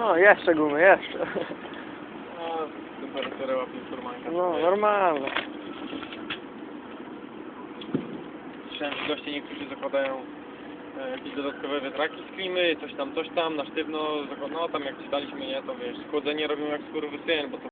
No, jeszcze gumy, jeszcze. No, temperaturę łapie normalnie. No, normalne. Słyszałem, że goście niektórzy zakładają e, jakieś dodatkowe wiatraki z klimy, coś tam, coś tam, na sztywno, no tam jak czytaliśmy, nie, to wiesz, chłodzenie robią jak skurwysyn, bo to